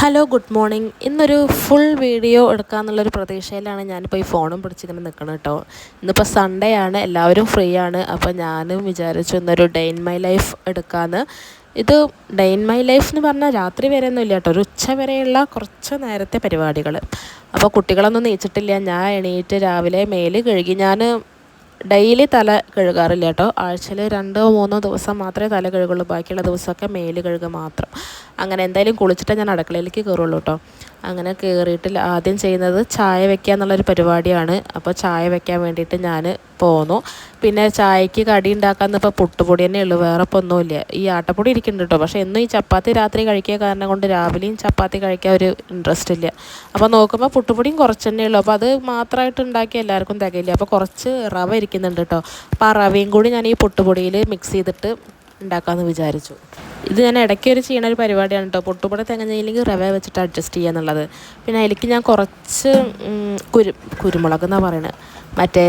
Hello good morning ഇന്നൊരു full video എടുക്കാമെന്നുള്ളൊരു പ്രതീക്ഷയിലാണ് ഞാനിപ്പോൾ ഈ ഫോണും പിടിച്ചിങ്ങനെ നിൽക്കണം കേട്ടോ. ഇന്നിപ്പോൾ സൺഡേ ആണ് എല്ലാവരും ഫ്രീ ആണ്. അപ്പോൾ ഞാനും വിചാരിച്ചു ഇന്നൊരു ഡേ ഇൻ മൈ ലൈഫ് എടുക്കാമെന്ന് ഇത് ഡേ ഇൻ മൈ ലൈഫ് എന്ന് പറഞ്ഞാൽ രാത്രി വരെ ഒന്നും ഇല്ല കേട്ടോ. ഒരു ഉച്ച വരെയുള്ള കുറച്ച് നേരത്തെ പരിപാടികൾ അപ്പോൾ കുട്ടികളൊന്നും നീച്ചിട്ടില്ല. ഞാൻ എണീറ്റ് രാവിലെ മേൽ കഴുകി ഞാൻ ഡെയിലി തല കഴുകാറില്ല കേട്ടോ. ആഴ്ചയിൽ രണ്ടോ മൂന്നോ ദിവസം മാത്രമേ തല കഴുകുള്ളൂ. ബാക്കിയുള്ള ദിവസമൊക്കെ മേൽ കഴുകുക മാത്രം. അങ്ങനെ എന്തായാലും കുളിച്ചിട്ടേ ഞാൻ അടുക്കളയിലേക്ക് കയറുള്ളൂ കേട്ടോ. അങ്ങനെ കയറിയിട്ട് ആദ്യം ചെയ്യുന്നത് ചായ വെക്കുക എന്നുള്ളൊരു പരിപാടിയാണ്. അപ്പോൾ ചായ വെക്കാൻ വേണ്ടിയിട്ട് ഞാൻ പോന്നു. പിന്നെ ചായക്ക് കടി ഉണ്ടാക്കാൻ ഇപ്പോൾ പുട്ടുപൊടി തന്നെ ഉള്ളൂ. വേറെ ഇപ്പോൾ ഒന്നുമില്ല ഈ ആട്ടപ്പൊടി ഇരിക്കുന്നുണ്ട് കേട്ടോ. പക്ഷേ എന്നും ഈ ചപ്പാത്തി രാത്രി കഴിക്കുക കാരണം കൊണ്ട് രാവിലെയും ചപ്പാത്തി കഴിക്കാൻ ഒരു ഇൻട്രസ്റ്റ് ഇല്ല. അപ്പോൾ നോക്കുമ്പോൾ പുട്ടുപൊടിയും കുറച്ച് തന്നെ ഉള്ളൂ. അപ്പോൾ അത് മാത്രമായിട്ട് ഉണ്ടാക്കി എല്ലാവർക്കും തികയില്ല. അപ്പോൾ കുറച്ച് റവ ഇരിക്കുന്നുണ്ട് കേട്ടോ. അപ്പോൾ ആ റവയും കൂടി ഞാൻ ഈ പുട്ടുപൊടിയിൽ മിക്സ് ചെയ്തിട്ട് ഉണ്ടാക്കാമെന്ന് വിചാരിച്ചു. ഇത് ഞാൻ ഇടയ്ക്ക് ഒരു ചെയ്യണ ഒരു പരിപാടിയാണ് കേട്ടോ പൊട്ടുപൊടി തികഞ്ഞില്ലെങ്കിൽ റവ വെച്ചിട്ട് അഡ്ജസ്റ്റ് ചെയ്യുക എന്നുള്ളത്. പിന്നെ അതിലേക്ക് ഞാൻ കുറച്ച് കുരു കുരുമുളക് എന്നാണ് പറയുന്നത് മറ്റേ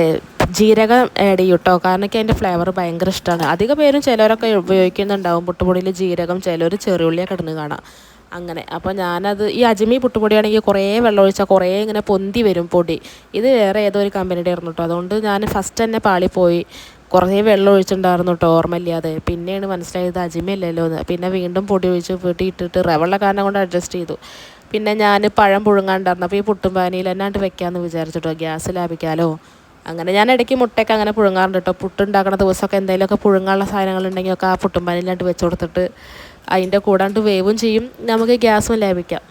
ജീരകം ആഡ് ചെയ്യും കേട്ടോ കാരണം എനിക്ക് അതിന്റെ ഫ്ലേവർ ഭയങ്കര ഇഷ്ടമാണ് അധിക പേരും ചിലരൊക്കെ ഉപയോഗിക്കുന്നുണ്ടാവും പുട്ടുപൊടിയിൽ ജീരകം. ചിലർ ചെറിയുള്ളിയൊക്കെ ഇടുന്നത് കാണാം. അങ്ങനെ. അപ്പോൾ ഞാനത് ഈ അജ്മി പുട്ടുപൊടിയാണെങ്കിൽ കുറേ വെള്ളം ഒഴിച്ചാൽ കുറേ ഇങ്ങനെ പൊന്തി വരും പൊടി. ഇത് വേറെ ഏതോ ഒരു കമ്പനിയുടെ ആയിരുന്നു കേട്ടോ അതുകൊണ്ട് ഞാൻ ഫസ്റ്റ് തന്നെ പാളിപ്പോയി. കുറേ വെള്ളം ഒഴിച്ചിട്ടുണ്ടായിരുന്നു കേട്ടോ ഓർമ്മയില്ലാതെ. പിന്നെയാണ് മനസ്സിലായത് അജിമയല്ലല്ലോ എന്ന്. പിന്നെ വീണ്ടും പൊടി ഒഴിച്ച് വീട്ടിൽ ഇട്ടിട്ട് റവള്ള കാരണം കൊണ്ട് അഡ്ജസ്റ്റ് ചെയ്തു. പിന്നെ ഞാൻ പഴം പുഴുങ്ങാണ്ടായിരുന്നു. അപ്പോൾ ഈ പുട്ടും പാനിയിൽ എന്നാണ്ട് വെക്കാമെന്ന് വിചാരിച്ചിട്ടോ ഗ്യാസ് ലാഭിക്കാമല്ലോ അങ്ങനെ ഞാൻ ഇടയ്ക്ക് മുട്ടയൊക്കെ അങ്ങനെ പുഴുങ്ങാറുണ്ട് കേട്ടോ പുട്ടുണ്ടാക്കുന്ന ദിവസമൊക്കെ എന്തെങ്കിലുമൊക്കെ പുഴുങ്ങാനുള്ള സാധനങ്ങളുണ്ടെങ്കിൽ ഒക്കെ ആ പുട്ടും പാനിയിലാണ്ട് വെച്ച് കൊടുത്തിട്ട് അതിന്റെ കൂടാണ്ട് വേവും ചെയ്യും. നമുക്ക് ഗ്യാസും ലാഭിക്കാം.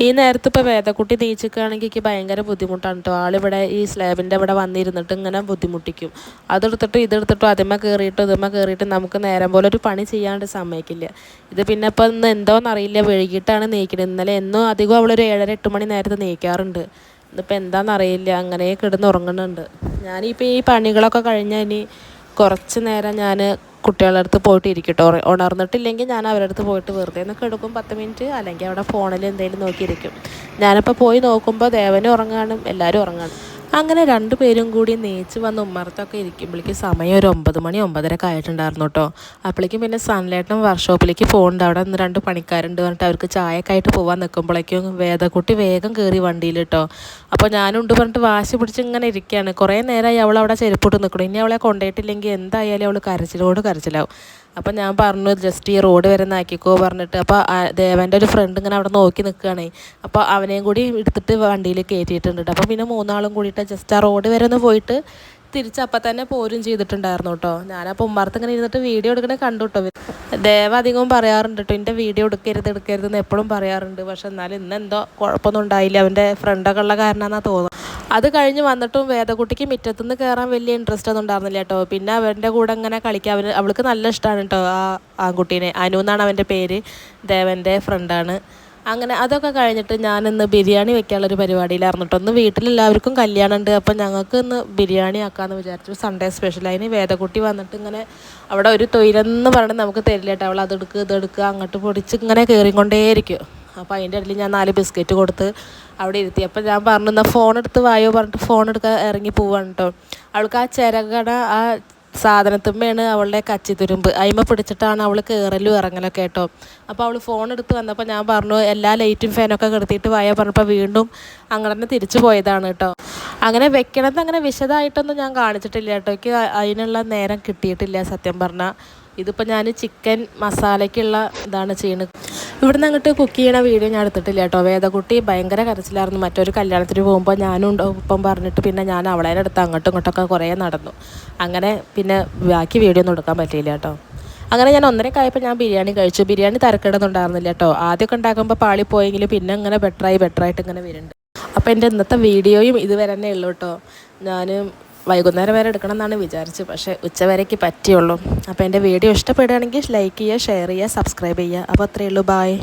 ഈ നേരത്തെ ഇപ്പോൾ വേദക്കുട്ടി നീച്ചിക്കുകയാണെങ്കിൽ എനിക്ക് ഭയങ്കര ബുദ്ധിമുട്ടാണ് കേട്ടോ ആളിവിടെ ഈ സ്ലാബിന്റെ ഇവിടെ വന്നിരുന്നിട്ട് ഇങ്ങനെ ബുദ്ധിമുട്ടിക്കും. അതെടുത്തിട്ടും ഇതെടുത്തിട്ടും അതിമ കയറിയിട്ടും ഇതുമ്മ കയറിയിട്ട് നമുക്ക് നേരം പോലെ ഒരു പണി ചെയ്യാണ്ട് സമ്മതിക്കില്ല. ഇത് പിന്നെ ഇപ്പോൾ ഇന്ന് എന്തോന്നറിയില്ല വൈകിട്ടാണ് നീക്കുന്നത് ഇന്നലെ എന്നും അധികം അവളൊരു ഏഴര എട്ട് മണി നേരത്തെ നീക്കാറുണ്ട്. ഇന്നിപ്പോൾ എന്താണെന്നറിയില്ല അങ്ങനെ കിടന്ന് ഉറങ്ങുന്നുണ്ട് ഞാനിപ്പോൾ ഈ പണികളൊക്കെ കഴിഞ്ഞാൽ ഇനി കുറച്ച് നേരം ഞാൻ കുട്ടികളുടെ അടുത്ത് പോയിട്ട് ഇരിക്കട്ടോ ഉണർന്നിട്ടില്ലെങ്കിൽ ഞാൻ അവരുടെ അടുത്ത് പോയിട്ട് വെറുതെ ഒന്ന് എടുക്കും പത്ത് മിനിറ്റ് അല്ലെങ്കിൽ അവിടെ ഫോണിൽ എന്തെങ്കിലും നോക്കിയിരിക്കും. ഞാനിപ്പോൾ പോയി നോക്കുമ്പോൾ ദേവനും ഉറങ്ങാനും എല്ലാവരും ഉറങ്ങാനും അങ്ങനെ രണ്ടു പേരും കൂടി നേച്ച് വന്ന് ഉമ്മറത്തൊക്കെ ഇരിക്കുമ്പോഴേക്കും സമയം ഒരു ഒമ്പത് മണി ഒമ്പതരക്കെ ആയിട്ടുണ്ടായിരുന്നു കേട്ടോ അപ്പോഴേക്കും പിന്നെ സൺലൈറ്റും വർക്ക്ഷോപ്പിലേക്ക് പോകുന്നുണ്ട് അവിടെ നിന്ന് രണ്ട് പണിക്കാരുണ്ട് പറഞ്ഞിട്ട് അവർക്ക് ചായക്കായിട്ട് ആയിട്ട് പോകാൻ നിൽക്കുമ്പോഴേക്കും വേദക്കുട്ടി വേഗം കയറി വണ്ടിയിൽ കേട്ടോ അപ്പോൾ ഞാനുണ്ട് പറഞ്ഞിട്ട് വാശി പിടിച്ച് ഇങ്ങനെ ഇരിക്കുകയാണ്. കുറേ നേരമായി അവൾ അവിടെ ചെരുപ്പിട്ട് നിൽക്കണം ഇനി അവളെ കൊണ്ടുപോയിട്ടില്ലെങ്കിൽ എന്തായാലും അവൾ കരച്ചിലോട് കരച്ചിലാവും. അപ്പം ഞാൻ പറഞ്ഞു ജസ്റ്റ് ഈ റോഡ് വരെ നാക്കിക്കോ പറഞ്ഞിട്ട്. അപ്പോൾ ദേവന്റെ ഒരു ഫ്രണ്ട് ഇങ്ങനെ അവിടെ നോക്കി നിൽക്കുകയാണേ അപ്പോൾ അവനെയും കൂടി എടുത്തിട്ട് വണ്ടിയിൽ കയറ്റിയിട്ടുണ്ട് അപ്പോൾ പിന്നെ മൂന്നാളും കൂടിയിട്ട് ജസ്റ്റ് ആ റോഡ് വരെ ഒന്ന് പോയിട്ട് തിരിച്ചപ്പം തന്നെ പോരും ചെയ്തിട്ടുണ്ടായിരുന്നു കേട്ടോ ഞാനപ്പോൾ ഉമ്മാർത്ത് ഇങ്ങനെ ഇരുന്നിട്ട് വീഡിയോ എടുക്കണേ കണ്ടു കേട്ടോ ദേവ അധികവും പറയാറുണ്ട് കേട്ടോ എന്റെ വീഡിയോ എടുക്കരുത് എടുക്കരുത് എന്ന് എപ്പോഴും പറയാറുണ്ട്. പക്ഷെ എന്നാലും ഇന്നെന്തോ കുഴപ്പമൊന്നും ഉണ്ടായില്ല. അവന്റെ ഫ്രണ്ടൊക്കെ ഉള്ള കാരണമാണെന്നാണ് തോന്നുന്നത്. അത് കഴിഞ്ഞ് വന്നിട്ടും വേദക്കുട്ടിക്ക് മുറ്റത്തുനിന്ന് കയറാൻ വലിയ ഇൻട്രസ്റ്റ് ഒന്നും ഉണ്ടായിരുന്നില്ല കേട്ടോ പിന്നെ അവന്റെ കൂടെ ഇങ്ങനെ കളിക്കാൻ അവൾക്ക് നല്ല ഇഷ്ടമാണ് കേട്ടോ ആ ആൺകുട്ടീനെ. അനു എന്നാണ് അവന്റെ പേര്? ദേവന്റെ ഫ്രണ്ടാണ് അങ്ങനെ അതൊക്കെ കഴിഞ്ഞിട്ട് ഞാൻ ഇന്ന് ബിരിയാണി വെക്കാനുള്ളൊരു പരിപാടിയിലായിരുന്നു കേട്ടോ ഒന്ന് വീട്ടിലെല്ലാവർക്കും കല്യാണം ഉണ്ട് അപ്പം ഞങ്ങൾക്ക് ഇന്ന് ബിരിയാണി ആക്കാമെന്ന് വിചാരിച്ചു. സൺഡേ സ്പെഷ്യൽ അതിന് വേദക്കുട്ടി വന്നിട്ട് ഇങ്ങനെ അവിടെ ഒരു തൊയിലെന്ന് പറഞ്ഞ് നമുക്ക് തരില്ല കേട്ടോ അവൾ അതെടുക്കുക ഇതെടുക്കുക അങ്ങോട്ട് പൊടിച്ച് ഇങ്ങനെ കയറിക്കൊണ്ടേയിരിക്കും അപ്പോൾ അതിന്റെ ഇടയിൽ ഞാൻ നാല് ബിസ്ക്കറ്റ് കൊടുത്ത് അവിടെ ഇരുത്തി. അപ്പോൾ ഞാൻ പറഞ്ഞു എന്നാൽ ഫോൺ എടുത്ത് വായോ? പറഞ്ഞിട്ട് ഫോൺ എടുക്കാൻ ഇറങ്ങി പോവാണ് കേട്ടോ അവൾക്ക് ആ ചിരകട ആ സാധനത്തുമ്മയാണ് അവളുടെ കച്ചി തുരുമ്പ് അയിമ പിടിച്ചിട്ടാണ് അവൾ കയറലും ഇറങ്ങലൊക്കെ കേട്ടോ. അപ്പോൾ അവൾ ഫോൺ എടുത്ത് വന്നപ്പോൾ ഞാൻ പറഞ്ഞു എല്ലാ ലൈറ്റും ഫാനൊക്കെ കിടത്തിയിട്ട് വായ പറഞ്ഞപ്പോൾ വീണ്ടും അങ്ങനെ തിരിച്ചു പോയതാണ് കേട്ടോ. അങ്ങനെ വെക്കണത് അങ്ങനെ വിശദമായിട്ടൊന്നും ഞാൻ കാണിച്ചിട്ടില്ല കേട്ടോ. എനിക്ക് അതിനുള്ള നേരം കിട്ടിയിട്ടില്ല സത്യം പറഞ്ഞാൽ ഇതിപ്പോൾ ഞാൻ ചിക്കൻ മസാലയ്ക്കുള്ള ഇതാണ് ചെയ്യുന്നത് ഇവിടുന്ന് അങ്ങോട്ട് കുക്ക് ചെയ്യണ വീഡിയോ ഞാൻ എടുത്തിട്ടില്ല കേട്ടോ. വേദകുട്ടി ഭയങ്കര കരച്ചിലായിരുന്നു. മറ്റൊരു കല്യാണത്തിന് പോകുമ്പോൾ ഞാനും ഒപ്പം പറഞ്ഞിട്ട് പിന്നെ ഞാൻ അവളെ അടുത്ത് അങ്ങോട്ടും ഇങ്ങോട്ടൊക്കെ കുറേ നടന്നു. അങ്ങനെ പിന്നെ ബാക്കി വീഡിയോ ഒന്നും എടുക്കാൻ പറ്റിയില്ല കേട്ടോ. അങ്ങനെ ഞാൻ ഒന്നരക്കായപ്പോൾ ഞാൻ ബിരിയാണി കഴിച്ചു. ബിരിയാണി തരക്കിടുന്നുണ്ടായിരുന്നില്ല കേട്ടോ. ആദ്യമൊക്കെ ഉണ്ടാക്കുമ്പോൾ പാളി പോയെങ്കിലും പിന്നെ ഇങ്ങനെ ബെറ്ററായി ബെറ്ററായിട്ട് ഇങ്ങനെ വരുന്നുണ്ട്. അപ്പോൾ എന്റെ ഇന്നത്തെ വീഡിയോയും ഇതുവരെ തന്നെ ഉള്ളൂ കേട്ടോ. ഞാൻ വൈകുന്നേരം വരെ എടുക്കണം എന്നാണ് വിചാരിച്ചത്. പക്ഷേ ഉച്ചവരേക്ക് പറ്റിയുള്ളൂ. അപ്പോൾ എന്റെ വീഡിയോ ഇഷ്ടപ്പെടുകയാണെങ്കിൽ ലൈക്ക് ചെയ്യുക ഷെയർ ചെയ്യുക സബ്സ്ക്രൈബ് ചെയ്യുക. അപ്പോൾ അത്രയേ ഉള്ളൂ. ബായ്